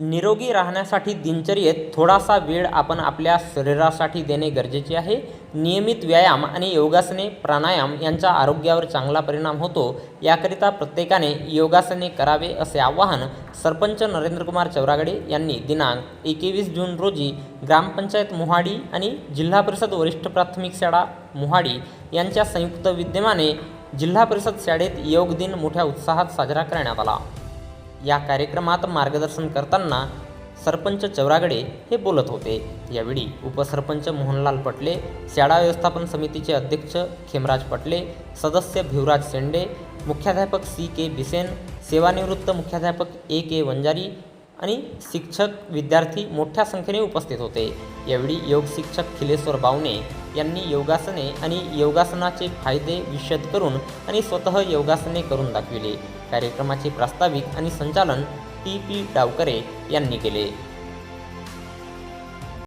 निरोगी राहण्यासाठी दिनचर्येत थोडासा वेळ आपण आपल्या शरीरासाठी देणे गरजेचे आहे. नियमित व्यायाम आणि योगासने प्राणायाम यांचा आरोग्यावर चांगला परिणाम होतो. याकरिता प्रत्येकाने योगासने करावे असे आवाहन सरपंच नरेंद्रकुमार चौरागडे यांनी दिनांक एकवीस जून रोजी ग्रामपंचायत मोहाडी आणि जिल्हा परिषद वरिष्ठ प्राथमिक शाळा मोहाडी यांच्या संयुक्त विद्यमाने जिल्हा परिषद शाळेत योग दिन मोठ्या उत्साहात साजरा करण्यात आला. या कार्यक्रमात मार्गदर्शन करताना सरपंच चौरागडे हे बोलत होते. यावेळी उपसरपंच मोहनलाल पटले शाळा व्यवस्थापन समितीचे अध्यक्ष खेमराज पटले सदस्य भिवराज शेंडे मुख्याध्यापक सी के बिसेन सेवानिवृत्त मुख्याध्यापक ए के वंजारी आणि शिक्षक विद्यार्थी मोठ्या संख्येने उपस्थित होते. यावेळी योग शिक्षक खिलेश्वर बावणे यांनी योगासने आणि योगासनाचे फायदे विशद करून आणि स्वतः योगासने करून दाखविले. कार्यक्रमाचे प्रास्ताविक आणि संचालन टी पी डावकरे यांनी केले.